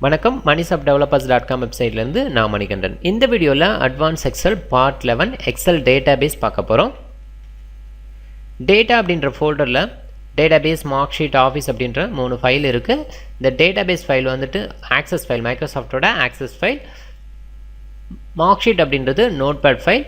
வணக்கம் மணிசாப் developers dot com வெப்சைட்லேருந்து நான் மணிகண்டன். இந்த வீடியோவில் advance Excel part eleven Excel database பார்க்க போகிறோம் டேட்டா அப்படின்ற ஃபோல்டரில் data base mark sheet office அப்படின்ற மூணு ஃபைல் இருக்குது இந்த டேட்டாபேஸ் ஃபைல் வந்துட்டு ஆக்சஸ் ஃபைல் மைக்ரோசாஃப்டோட ஆக்சஸ் ஃபைல் மார்க் ஷீட் அப்படின்றது நோட் பேட் ஃபைல்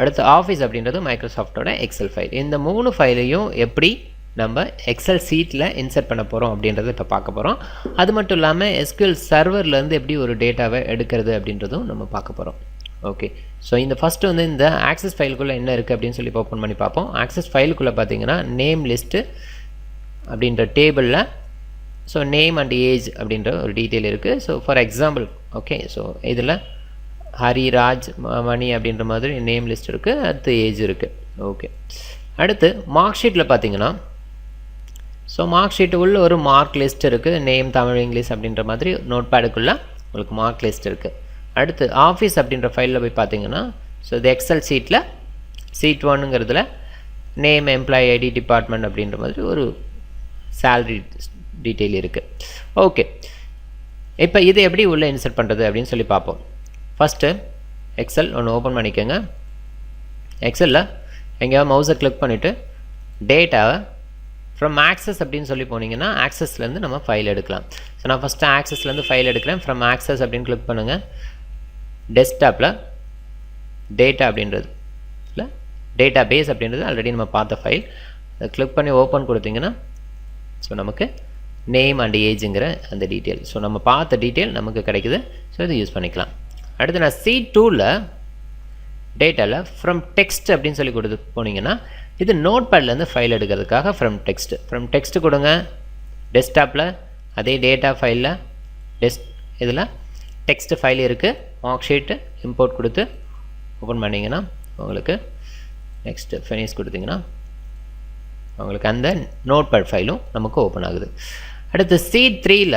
அடுத்து ஆஃபீஸ் அப்படின்றது மைக்ரோசாஃப்டோட எக்ஸல் ஃபைல் இந்த மூணு ஃபைலையும் எப்படி நம்ம எக்ஸல் சீட்டில் இன்சர்ட் பண்ண போகிறோம் அப்படின்றத இப்போ பார்க்க போகிறோம் அது மட்டும் இல்லாமல் எஸ்கியூஎல் சர்வர்லேருந்து எப்படி ஒரு டேட்டாவை எடுக்கிறது அப்படின்றதும் நம்ம பார்க்க போகிறோம் ஓகே ஸோ இந்த ஃபஸ்ட்டு வந்து இந்த ஆக்சஸ் ஃபைலுக்குள்ளே என்ன இருக்குது அப்படின்னு சொல்லி ஓப்பன் பண்ணி பார்ப்போம். ஆக்சஸ் ஃபைலுக்குள்ளே பார்த்தீங்கன்னா நேம் லிஸ்ட்டு அப்படின்ற டேபிளில் ஸோ நேம் அண்ட் ஏஜ் அப்படின்ற ஒரு டீட்டெயில் இருக்குது so for example okay so இதில் ஹரி ராஜ் மணி அப்படின்ற மாதிரி நேம் லிஸ்ட் இருக்குது அடுத்து ஏஜ் இருக்குது ஓகே அடுத்து மார்க் ஷீட்டில் பார்த்தீங்கன்னா ஸோ மார்க் ஷீட்டுக்குள்ளே ஒரு மார்க் லிஸ்ட் இருக்குது நேம் தமிழ் இங்கிலீஷ் அப்படின்ற மாதிரி நோட் பேடுக்குள்ளே உங்களுக்கு மார்க் லிஸ்ட் இருக்குது அடுத்து ஆஃபீஸ் அப்படின்ற ஃபைலில் போய் பார்த்தீங்கன்னா ஸோ இது எக்ஸல் சீட்டில் சீட் ஒன்னுங்கிறதுல நேம் எம்ப்ளாயி ஐடி டிபார்ட்மெண்ட் அப்படின்ற மாதிரி ஒரு சேல்ரி டீட்டெயில் இருக்குது ஓகே இப்போ இது எப்படி உள்ளே இன்சர்ட் பண்ணுறது அப்படின்னு சொல்லி பார்ப்போம். ஃபஸ்ட்டு எக்ஸல் ஒன்று ஓப்பன் பண்ணிக்கோங்க. எக்ஸலில் எங்கேயாவது மவுஸை கிளிக் பண்ணிவிட்டு டேட்டாவை ஃப்ரம் ஆக்சஸ் அப்படின்னு சொல்லி போனீங்கன்னா ஆக்சஸ்லேருந்து நம்ம ஃபைல் எடுக்கலாம். ஸோ நான் ஃபஸ்ட்டு ஆக்சஸ்லேருந்து ஃபைல் எடுக்கிறேன். ஃப்ரம் ஆக்சஸ் அப்படின்னு கிளிக் பண்ணுங்கள் டெஸ்க்டாப்பில் டேட்டா அப்படின்றது. இல்லை? டேட்டா பேஸ் அப்படின்றது ஆல்ரெடி நம்ம பார்த்த ஃபைல் அதை கிளிக் பண்ணி ஓப்பன் கொடுத்தீங்கன்னா ஸோ நமக்கு நேம் அண்ட் ஏஜுங்கிற அந்த டீட்டெயில் ஸோ நம்ம பார்த்த டீட்டெயில் நமக்கு கிடைக்குது. ஸோ இதை யூஸ் பண்ணிக்கலாம். அடுத்து நான் சி டூவில் டேட்டாவில் ஃப்ரம் டெக்ஸ்ட் அப்படின்னு சொல்லி கொடுத்து போனீங்கன்னா இது நோட் பேட்லேருந்து ஃபைல் எடுக்கிறதுக்காக ஃப்ரம் டெக்ஸ்ட் ஃப்ரம் டெக்ஸ்ட் கொடுங்க. டெஸ்க்டாப்பில் அதே டேட்டா ஃபைலில் டெஸ்க் இதில் டெக்ஸ்ட் ஃபைல் இருக்குது மார்க் ஷீட்டு இம்போர்ட் கொடுத்து ஓப்பன் பண்ணிங்கன்னா உங்களுக்கு நெக்ஸ்ட்டு ஃபினிஷ் கொடுத்தீங்கன்னா உங்களுக்கு அந்த நோட் பேட் ஃபைலும் நமக்கு ஓப்பன் ஆகுது. அடுத்து சி த்ரீயில்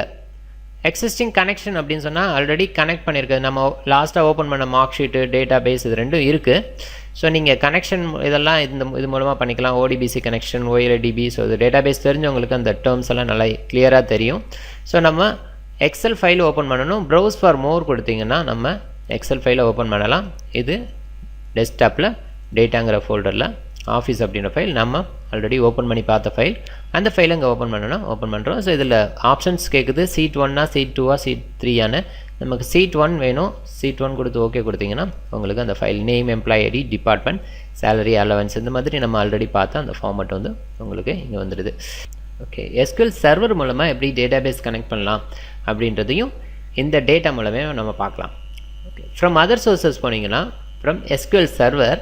எக்ஸிஸ்டிங் கனெக்ஷன் அப்படின்னு சொன்னால் ஆல்ரெடி கனெக்ட் பண்ணியிருக்குது நம்ம லாஸ்ட்டாக ஓப்பன் பண்ண மார்க் ஷீட்டு டேட்டா பேஸ் இது ரெண்டும் இருக்குது ஸோ நீங்கள் கனெக்ஷன் இதெல்லாம் இந்த இது மூலமாக பண்ணிக்கலாம். ஓடிபிசி கனெக்ஷன் ஓஎல்டிபி ஸோ இது டேட்டா பேஸ் தெரிஞ்சவங்களுக்கு அந்த டேர்ம்ஸ் எல்லாம் நல்லா கிளியராக தெரியும். ஸோ நம்ம எக்ஸல் ஃபைல் ஓப்பன் பண்ணணும். ப்ரௌஸ் ஃபார் மோர் கொடுத்தீங்கன்னா நம்ம எக்ஸல் ஃபைலை ஓப்பன் பண்ணலாம். இது டெஸ்க்டாப்பில் டேட்டாங்கிற ஃபோல்டரில் ஆஃபீஸ் அப்படின்ற ஃபைல் நம்ம ஆல்ரெடி ஓப்பன் பண்ணி பார்த்த ஃபைல் அந்த ஃபைலை இங்கே ஓப்பன் பண்ணணும். ஓப்பன் பண்ணுறோம் ஸோ இதில் ஆப்ஷன்ஸ் கேட்குது சீட் ஒன்னா சீட் டூவா சீட் த்ரீயான நமக்கு சீட் ஒன் வேணும். சீட் ஒன் கொடுத்து ஓகே கொடுத்தீங்கன்னா உங்களுக்கு அந்த file name employee ID department salary allowance இந்த மாதிரி நம்ம ஆல்ரெடி பார்த்தா அந்த ஃபார்மட் வந்து உங்களுக்கு இங்கே வந்துடுது. ஓகே எஸ்கியூஎல் சர்வர் மூலமாக எப்படி டேட்டாபேஸ் கனெக்ட் பண்ணலாம் அப்படின்றதையும் இந்த டேட்டா மூலமே நம்ம பார்க்கலாம். ஓகே ஃப்ரம் அதர் சோர்சஸ் போனீங்கன்னா ஃப்ரம் எஸ்கியூஎல் சர்வர்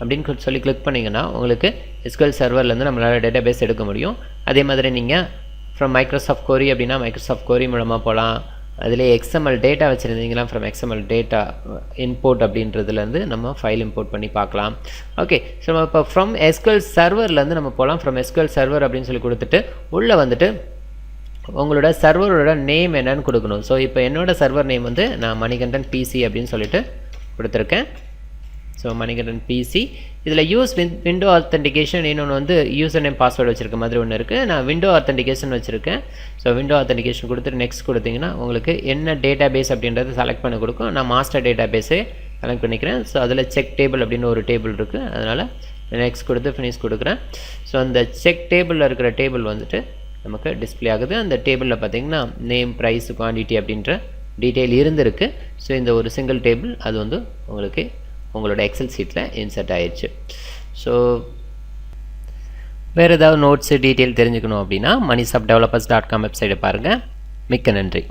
அப்படின்னு சொல்லி கிளிக் பண்ணிங்கன்னா உங்களுக்கு எஸ்கியூஎல் சர்வர்லேருந்து நம்மளால் டேட்டாபேஸ் எடுக்க முடியும். அதே மாதிரி நீங்கள் ஃப்ரம் மைக்ரோசாஃப்ட் கோரி அப்படின்னா மைக்ரோசாஃப்ட் கோரி மூலமாக போகலாம் அதில் எக்ஸ்எம்எல் டேட்டா வச்சுருந்தீங்கன்னா ஃப்ரம் எக்ஸ்எம்எல் டேட்டா இம்போர்ட் அப்படின்றதுலேருந்து நம்ம ஃபைல் இம்போர்ட் பண்ணி பார்க்கலாம். ஓகே ஸோ நம்ம இப்போ ஃப்ரம் எஸ்கல் சர்வர்லேருந்து நம்ம போகலாம் ஃப்ரம் எஸ்கல் சர்வர் அப்படின்னு சொல்லி கொடுத்துட்டு உள்ளே வந்துட்டு உங்களோட சர்வரோட நேம் என்னன்னு கொடுக்கணும். ஸோ இப்போ என்னோடய சர்வர் நேம் வந்து நான் மணிகண்டன் பிசி அப்படின்னு சொல்லிட்டு கொடுத்துருக்கேன். ஸோ மணிகண்டன் பிசி இதில் யூஸ் வின் விண்டோ ஆத்தன்டிகேஷன் இன்னொன்று வந்து யூசர் நேம் பாஸ்வேர்டு வச்சுருக்க மாதிரி ஒன்று இருக்குது நான் விண்டோ ஆத்தன்டிகேஷன் வச்சுருக்கேன். ஸோ விண்டோ ஆத்தன்டிகேஷன் கொடுத்துட்டு நெக்ஸ்ட் கொடுத்தீங்கன்னா உங்களுக்கு என்ன டேட்டா பேஸ் அப்படின்றத செலக்ட் பண்ணி கொடுக்கும். நான் மாஸ்டர் டேட்டா பேஸே செலக்ட் பண்ணிக்கிறேன். ஸோ அதில் செக் டேபிள் அப்படின்னு ஒரு டேபிள் இருக்குது அதனால் நெக்ஸ்ட் கொடுத்து ஃபினிஷ் கொடுக்குறேன். ஸோ அந்த செக் டேபிளில் இருக்கிற டேபிள் வந்துட்டு நமக்கு டிஸ்பிளே ஆகுது. அந்த டேபிளில் பார்த்தீங்கன்னா நேம் ப்ரைஸ் குவான்டிட்டி அப்படின்ற டீட்டெயில் இருந்திருக்கு. ஸோ இந்த ஒரு சிங்கிள் டேபிள் அது வந்து உங்களுக்கு உங்களோட எக்ஸல் சீட்டில் இன்சர்ட் ஆயிடுச்சு ஸோ வேறு ஏதாவது நோட்ஸு டீட்டெயில் தெரிஞ்சுக்கணும் அப்படின்னா மணிசாப் டெவலப்பர்ஸ் டாட் காம் வெப்சைட்டை பாருங்கள் மிக்க நன்றி.